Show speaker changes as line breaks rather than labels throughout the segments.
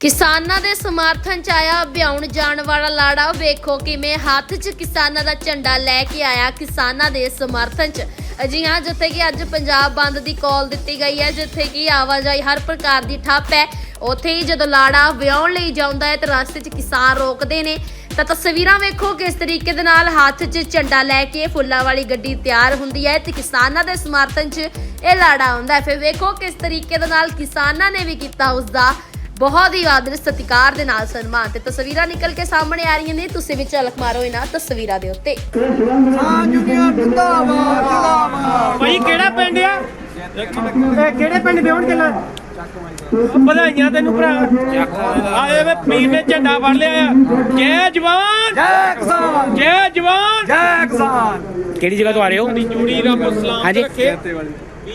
ਕਿਸਾਨਾਂ ਦੇ ਸਮਰਥਨ ਚ ਆਇਆ ਵਿਆਉਣ ਜਾਣ ਵਾਲਾ ਲਾੜਾ। ਵੇਖੋ ਕਿਵੇਂ ਹੱਥ 'ਚ ਕਿਸਾਨਾਂ ਦਾ ਝੰਡਾ ਲੈ ਕੇ ਆਇਆ ਕਿਸਾਨਾਂ ਦੇ ਸਮਰਥਨ 'ਚ। ਜੀ ਹਾਂ, ਜਿੱਥੇ ਕਿ ਅੱਜ ਪੰਜਾਬ ਬੰਦ ਦੀ ਕਾਲ ਦਿੱਤੀ ਗਈ ਹੈ, ਜਿੱਥੇ ਕਿ ਆਵਾਜਾਈ ਹਰ ਪ੍ਰਕਾਰ ਦੀ ਠੱਪ ਹੈ। ਉੱਥੇ ਹੀ ਜਦੋਂ ਲਾੜਾ ਵਿਆਉਣ ਲਈ ਜਾਂਦਾ ਹੈ ਤਾਂ ਰਸਤੇ 'ਚ ਕਿਸਾਨ ਰੋਕਦੇ ਨੇ, ਤਾਂ ਤਸਵੀਰਾਂ ਵੇਖੋ ਕਿਸ ਤਰੀਕੇ ਦੇ ਨਾਲ ਹੱਥ 'ਚ ਝੰਡਾ ਲੈ ਕੇ ਫੁੱਲਾਂ ਵਾਲੀ ਗੱਡੀ ਤਿਆਰ ਹੁੰਦੀ ਹੈ ਤੇ ਕਿਸਾਨਾਂ ਦੇ ਸਮਰਥਨ 'ਚ ਇਹ ਲਾੜਾ ਹੁੰਦਾ ਹੈ। ਫਿਰ ਵੇਖੋ ਕਿਸ ਤਰੀਕੇ ਦੇ ਨਾਲ ਕਿਸਾਨਾਂ ਨੇ ਵੀ ਕੀਤਾ ਉਸ ਦਾ ਬਹੁਤ ਹੀ ਆਦਰ ਸਤਿਕਾਰ ਦੇ ਨਾਲ ਸਨਮਾਨ ਤੇ ਤਸਵੀਰਾਂ ਨਿਕਲ ਕੇ ਸਾਹਮਣੇ ਆ ਰਹੀਆਂ ਨੇ। ਤੁਸੀਂ ਵੀ ਝਲਕ ਮਾਰੋ ਇਹਨਾਂ ਤਸਵੀਰਾਂ ਦੇ ਉੱਤੇ।
ਹਾਂ ਜੁਨੀਅਰ ਜਿੰਦਾਬਾਦ ਜਿੰਦਾਬਾਦ
ਭਾਈ ਕਿਹੜਾ ਪਿੰਡ ਆ? ਇਹ ਕਿਹੜੇ ਪਿੰਡ ਵਿਆਹਣ ਚੱਲਾ ਵਧਾਈਆਂ ਤੈਨੂੰ ਭਰਾ। ਆਏ ਵੇ ਪੀਰ ਨੇ ਝੰਡਾ ਫੜ ਲਿਆ ਆ। ਜੈ ਜਵਾਨ!
ਜੈ ਕਿਸਾਨ!
ਜੈ ਜਵਾਨ!
ਜੈ ਕਿਸਾਨ!
ਕਿਹੜੀ ਜਗ੍ਹਾ ਤੋਂ ਆ ਰਹੇ ਹੋ?
ਦੀ ਜੂੜੀ ਰੱਬ ਸਲਾਮ
ਹਾਂਜੀ।
ਰੱਖੇ।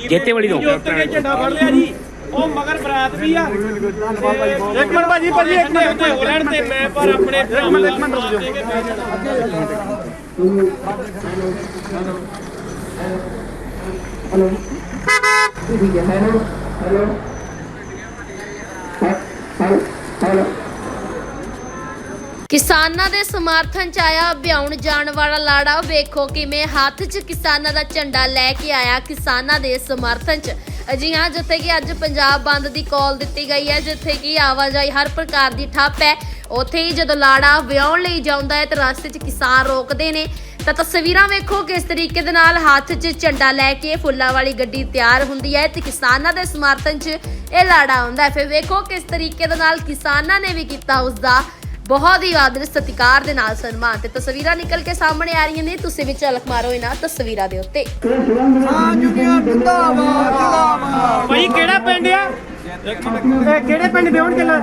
ਜੇਤੇ ਵਾਲੀ ਤੋਂ।
ਝੰਡਾ ਫੜ ਲਿਆ ਜੀ। ਉਹ ਮਗਰ ਬਰਾਤ ਵੀ ਆ। ਇੱਕ ਮਿੰਟ ਭਾਜੀ ਭਾਜੀ ਇੱਕ ਮਿੰਟ। ਉੱਤੇ ਹੋ ਲੈਣ ਤੇ ਮੈਂ ਪਰ ਆਪਣੇ ਭਰਾਵਾਂ ਦਾ ਸਾਥ ਦੇ ਕੇ ਬਹਿ ਜਾਣਾ।
ਕਿਸਾਨਾਂ ਦੇ ਸਮਰਥਨ ਚ ਆਇਆ ਵਿਆਉਣ ਜਾਣ ਵਾਲਾ ਲਾੜਾ। ਵੇਖੋ ਕਿਵੇਂ ਹੱਥ 'ਚ ਕਿਸਾਨਾਂ ਦਾ ਝੰਡਾ ਲੈ ਕੇ ਆਇਆ ਕਿਸਾਨਾਂ ਦੇ ਸਮਰਥਨ 'ਚ। ਜੀ ਹਾਂ, ਜਿੱਥੇ ਕਿ ਅੱਜ ਪੰਜਾਬ ਬੰਦ ਦੀ ਕਾਲ ਦਿੱਤੀ ਗਈ ਹੈ, ਜਿੱਥੇ ਕਿ ਆਵਾਜਾਈ ਹਰ ਪ੍ਰਕਾਰ ਦੀ ਠੱਪ ਹੈ। ਉੱਥੇ ਹੀ ਜਦੋਂ ਲਾੜਾ ਵਿਆਉਣ ਲਈ ਜਾਂਦਾ ਹੈ, ਤਾਂ ਰਸਤੇ 'ਚ ਕਿਸਾਨ ਰੋਕਦੇ ਨੇ। ਤਾਂ ਤਸਵੀਰਾਂ ਵੇਖੋ ਕਿਸ ਤਰੀਕੇ ਦੇ ਨਾਲ ਹੱਥ 'ਚ ਝੰਡਾ ਲੈ ਕੇ ਫੁੱਲਾਂ ਵਾਲੀ ਗੱਡੀ ਤਿਆਰ ਹੁੰਦੀ ਹੈ ਤੇ ਕਿਸਾਨਾਂ ਦੇ ਸਮਰਥਨ 'ਚ ਇਹ ਲਾੜਾ ਹੁੰਦਾ ਹੈ। ਫਿਰ ਵੇਖੋ ਕਿਸ ਤਰੀਕੇ ਦੇ ਨਾਲ ਕਿਸਾਨਾਂ ਨੇ ਵੀ ਕੀਤਾ ਉਸ ਦਾ ਬਹੁਤ ਹੀ ਆਦਰ ਸਤਿਕਾਰ ਦੇ ਨਾਲ ਸਨਮਾਨ ਤੇ ਤਸਵੀਰਾਂ ਨਿਕਲ ਕੇ ਸਾਹਮਣੇ ਆ ਰਹੀਆਂ ਨੇ। ਤੁਸੀਂ ਵੀ ਝਲਕ ਮਾਰੋ ਇਹਨਾਂ ਤਸਵੀਰਾਂ ਦੇ ਉੱਤੇ।
ਹਾਂ ਜੁਨੀਅਰ ਜਿੰਦਾਬਾਦ ਜਿੰਦਾਬਾਦ।
ਭਾਈ ਕਿਹੜਾ ਪਿੰਡ ਆ? ਇਹ ਕਿਹੜੇ ਪਿੰਡ ਵਿਆਹਣ ਚੱਲਾ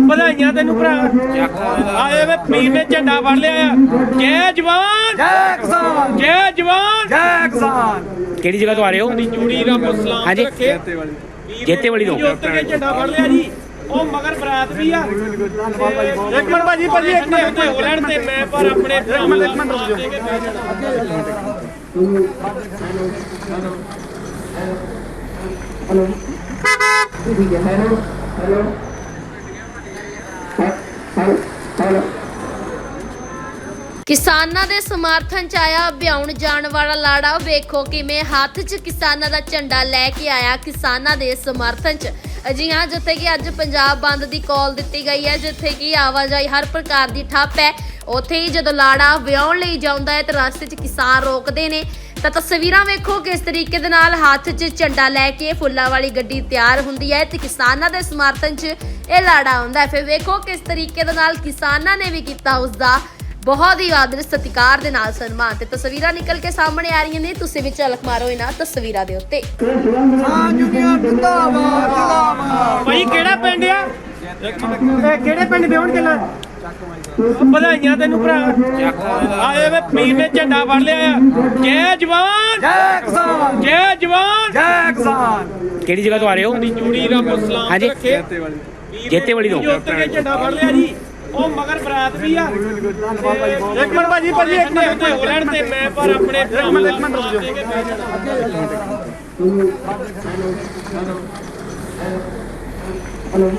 ਵਧਾਈਆਂ ਤੈਨੂੰ ਭਰਾ। ਆਏ ਵੇ ਪੀਰ ਨੇ ਝੰਡਾ ਫੜ ਲਿਆ ਆ। ਜੈ ਜਵਾਨ!
ਜੈ ਕਿਸਾਨ!
ਜੈ ਜਵਾਨ!
ਜੈ ਕਿਸਾਨ!
ਕਿਹੜੀ ਜਗ੍ਹਾ ਤੋਂ ਆ ਰਹੇ ਹੋ?
ਦੀ
ਹਾਂਜੀ। ਜੇਤੇ ਵਾਲੀ ਤੋਂ।
ਉੱਤਰ ਕੇ ਝੰਡਾ ਫੜ ਲਿਆ ਜੀ। ਉਹ ਮਗਰ ਬਰਾਤ ਵੀ ਆ। ਇੱਕ ਮਿੰਟ ਭਾਜੀ ਭਾਜੀ ਇੱਕ ਮਿੰਟ ਹੋ ਲੈਣ ਤੇ ਮੈਂ ਪਰ ਆਪਣੇ ਭਰਾਵਾਂ ਦਾ ਸਾਥ ਦੇ ਕੇ ਬਹਿ ਜਾਣਾ
ਕਿਸਾਨਾਂ ਦੇ ਸਮਰਥਨ ਚ ਆਇਆ ਵਿਆਉਣ ਜਾਣ ਵਾਲਾ ਲਾੜਾ। ਵੇਖੋ ਕਿਵੇਂ ਹੱਥ 'ਚ ਕਿਸਾਨਾਂ ਦਾ ਝੰਡਾ ਲੈ ਕੇ ਆਇਆ ਕਿਸਾਨਾਂ ਦੇ ਸਮਰਥਨ 'ਚ। ਜੀ ਹਾਂ, ਜਿੱਥੇ ਕਿ ਅੱਜ ਪੰਜਾਬ ਬੰਦ ਦੀ ਕਾਲ ਦਿੱਤੀ ਗਈ ਹੈ, ਜਿੱਥੇ ਕਿ ਆਵਾਜਾਈ ਹਰ ਪ੍ਰਕਾਰ ਦੀ ਠੱਪ ਹੈ। ਉੱਥੇ ਹੀ ਜਦੋਂ ਲਾੜਾ ਵਿਆਉਣ ਲਈ ਜਾਂਦਾ ਹੈ, ਤਾਂ ਰਸਤੇ 'ਚ ਕਿਸਾਨ ਰੋਕਦੇ ਨੇ। ਤਾਂ ਤਸਵੀਰਾਂ ਵੇਖੋ ਕਿਸ ਤਰੀਕੇ ਦੇ ਨਾਲ ਹੱਥ 'ਚ ਝੰਡਾ ਲੈ ਕੇ ਫੁੱਲਾਂ ਵਾਲੀ ਗੱਡੀ ਤਿਆਰ ਹੁੰਦੀ ਹੈ ਤੇ ਕਿਸਾਨਾਂ ਦੇ ਸਮਰਥਨ 'ਚ ਇਹ ਲਾੜਾ ਹੁੰਦਾ ਹੈ। ਫਿਰ ਵੇਖੋ ਕਿਸ ਤਰੀਕੇ ਦੇ ਨਾਲ ਕਿਸਾਨਾਂ ਨੇ ਵੀ ਕੀਤਾ ਉਸ ਦਾ ਬਹੁਤ ਹੀ ਆਦਰ ਸਤਿਕਾਰ ਦੇ ਨਾਲ ਸਨਮਾਨ ਤੇ ਤਸਵੀਰਾਂ ਨਿਕਲ ਕੇ ਸਾਹਮਣੇ ਆ ਰਹੀਆਂ ਨੇ। ਤੁਸੀਂ ਵੀ ਝਲਕ ਮਾਰੋ ਇਹਨਾਂ ਤਸਵੀਰਾਂ ਦੇ ਉੱਤੇ।
ਭਾਈ ਕਿਹੜਾ ਪਿੰਡ ਆ? ਇਹ ਕਿਹੜੇ ਪਿੰਡ ਵਿਆਹਣ ਚੱਲਾ ਵਧਾਈਆਂ ਤੈਨੂੰ ਭਰਾ। ਆਏ ਵੇ ਪੀਰ ਨੇ ਝੰਡਾ ਫੜ ਲਿਆ ਆ। ਜੈ ਜਵਾਨ!
ਜੈ ਕਿਸਾਨ!
ਜੈ ਜਵਾਨ!
ਜੈ ਕਿਸਾਨ!
ਕਿਹੜੀ ਜਗ੍ਹਾ ਤੋਂ ਆ ਰਹੇ ਹੋ?
ਦੀ ਜੂੜੀ ਰੱਬ ਸਲਾਮ। ਰੱਖੇ
ਜੇਤੇ ਵਾਲੀ ਤੋਂ।
ਜੋ ਉੱਤਰ ਕੇ ਝੰਡਾ ਫੜ ਲਿਆ ਜੀ। ਉਹ ਮਗਰ ਬਰਾਤ ਵੀ ਆ। ਇੱਕ ਮਿੰਟ ਭਾਜੀ ਭਾਜੀ ਇੱਕ ਮਿੰਟ ਉੱਤੇ ਹੋ ਲੈਣ ਤੇ ਮੈਂ ਪਰ ਆਪਣੇ ਭਰਾਵਾਂ ਦਾ ਸਾਥ ਦੇ ਕੇ ਬਹਿ ਜਾਣਾ।
ਹੈਲੋ